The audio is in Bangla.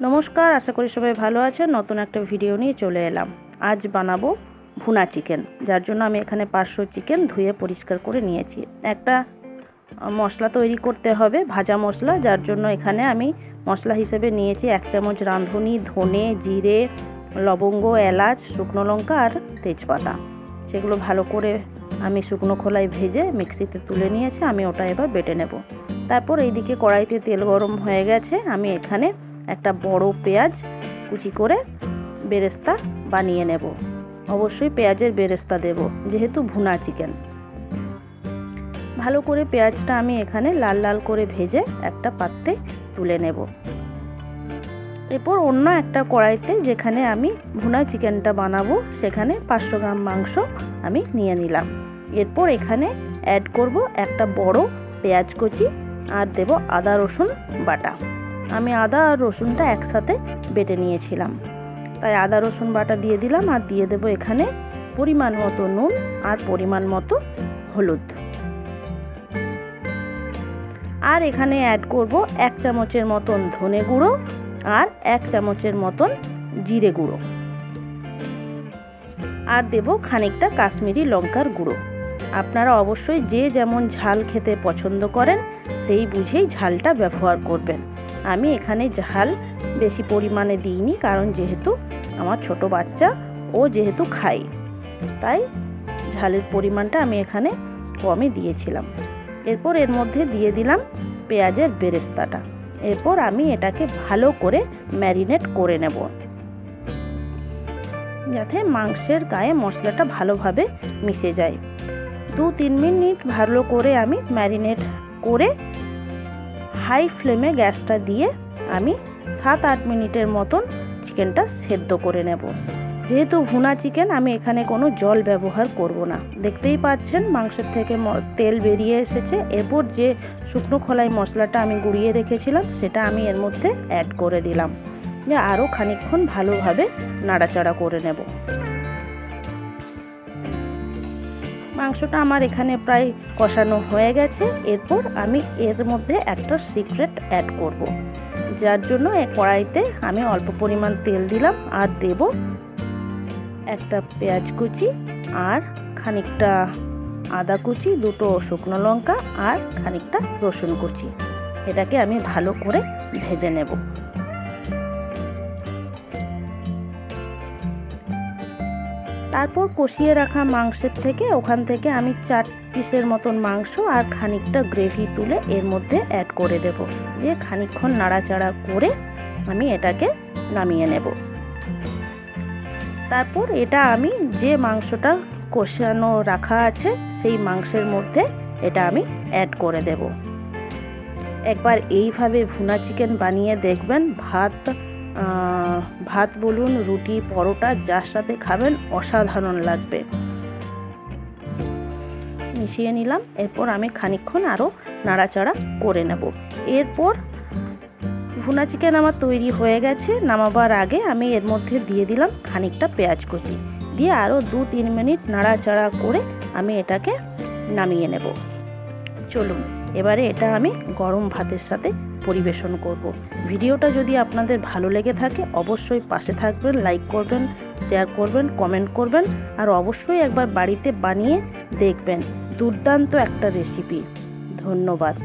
নমস্কার, আশা করি সবাই ভালো আছেন। নতুন একটা ভিডিও নিয়ে চলে এলাম। আজ বানাবো ভুনা চিকেন যার জন্য আমি এখানে পাঁচশো চিকেন ধুয়ে পরিষ্কার করে নিয়েছি। একটা মশলা তৈরি করতে হবে, ভাজা মশলা, যার জন্য এখানে আমি মশলা হিসেবে নিয়েছি এক চামচ রাঁধুনি, ধনে, জিরে, লবঙ্গ, এলাচ, শুকনো লঙ্কা আর তেজপাতা। সেগুলো ভালো করে আমি শুকনো খোলায় ভেজে মিক্সিতে তুলে নিয়েছি, আমি ওটা এবার বেটে নেব। তারপর এইদিকে কড়াইতে তেল গরম হয়ে গেছে, আমি এখানে একটা বড় পেঁয়াজ কুচি করে বেরেস্তা বানিয়ে নেব। অবশ্যই পেঁয়াজের বেরেস্তা দেব, যেহেতু ভুনা চিকেন ভালো করে পেঁয়াজটা আমি এখানে লাল লাল করে ভেজে একটা পাত্রে তুলে নেব। এরপর অন্য একটা কড়াইতে যেখানে আমি ভুনা চিকেনটা বানাবো, সেখানে পাঁচশো গ্রাম মাংস আমি নিয়ে নিলাম। এরপর এখানে অ্যাড করব একটা বড় পেঁয়াজ কুচি, আর দেব আদা রসুন বাটা। আমি আদা আর রসুনটা একসাথে বেটে নিয়েছিলাম। তাই আদা, রসুন বাটা দিয়ে দিলাম আর দিয়ে দেবো এখানে পরিমাণ মতো নুন আর পরিমাণ মতো হলুদ। আর এখানে অ্যাড করব এক চামচের মতন ধনে গুঁড়ো আর এক চামচের মতন জিরে গুঁড়ো। আর দেব খানিকটা কাশ্মীরি লঙ্কার গুঁড়ো। আপনারা অবশ্যই যে যেমন ঝাল খেতে পছন্দ করেন, সেই বুঝেই ঝালটা ব্যবহার করবেন। আমি এখানে ঝাল বেশি পরিমাণে দিইনি, কারণ যেহেতু আমার ছোট বাচ্চা, ও যেহেতু খাই তাই ঝালের পরিমাণটা আমি এখানে কমই দিয়েছিলাম। এরপর এর মধ্যে দিয়ে দিলাম পেঁয়াজের বেরেস্তাটা। এরপর আমি এটাকে ভালো করে ম্যারিনেট করে নেব। যাতে মাংসের গায়ে মশলাটা ভালোভাবে মিশে যায়। দু তিন মিনিট ভালো করে আমি ম্যারিনেট করে হাই ফ্লেমে গ্যাসটা দিয়ে আমি সাত আট মিনিটের মতন চিকেনটা সেদ্ধ করে নেব। যেহেতু ভুনা চিকেন, আমি এখানে কোনো জল ব্যবহার করব না। দেখতেই পাচ্ছেন মাংসের থেকে তেল বেরিয়ে এসেছে। এরপর যে শুকনো খোলাই মশলাটা আমি গুঁড়িয়ে রেখেছিলাম, সেটা আমি এর মধ্যে অ্যাড করে দিলাম। যে আরও খানিকক্ষণ ভালোভাবে নাড়াচাড়া করে নেব। মাংসটা আমার এখানে প্রায় কষানো হয়ে গেছে। এরপর আমি এর মধ্যে একটা সিক্রেট অ্যাড করব। যার জন্য কড়াইতে আমি অল্প পরিমাণ তেল দিলাম আর দেব একটা পেঁয়াজ কুচি আর খানিকটা আদা কুচি, দুটো শুকনো লঙ্কা আর খানিকটা রসুন কুচি। এটাকে আমি ভালো করে ভেজে নেব। তারপর কষিয়ে রাখা মাংসের থেকে ওখান থেকে আমি চার পিসের মতন মাংস আর খানিকটা গ্রেভি তুলে এর মধ্যে অ্যাড করে দেব। দিয়ে খানিকক্ষণ নাড়াচাড়া করে আমি এটাকে নামিয়ে নেব। তারপর এটা আমি যে মাংসটা কষানো রাখা আছে, সেই মাংসের মধ্যে এটা আমি অ্যাড করে দেব। একবার এইভাবে ভুনা চিকেন বানিয়ে দেখবেন, ভাত ভাত বলুন, রুটি, পরোটা, যার সাথে খাবেন, অসাধারণ লাগবে। মিশিয়ে নিলাম, এরপর আমি খানিকক্ষণ আরও নাড়াচাড়া করে নেব। এরপর ভুনা চিকেন আমার তৈরি হয়ে গেছে, নামাবার আগে আমি এর মধ্যে দিয়ে দিলাম খানিকটা পেঁয়াজ কুচি। দিয়ে আরও দু তিন মিনিট নাড়াচাড়া করে আমি এটাকে নামিয়ে নেব। চলুন, এবারে এটা আমি গরম ভাতের সাথে পরিবেশন করব। ভিডিওটা যদি আপনাদের ভালো লেগে থাকে, অবশ্যই পাশে থাকবেন লাইক করবেন শেয়ার করবেন কমেন্ট করবেন, আর অবশ্যই একবার বাড়িতে বানিয়ে দেখবেন। দুর্দান্ত একটা রেসিপি ধন্যবাদ।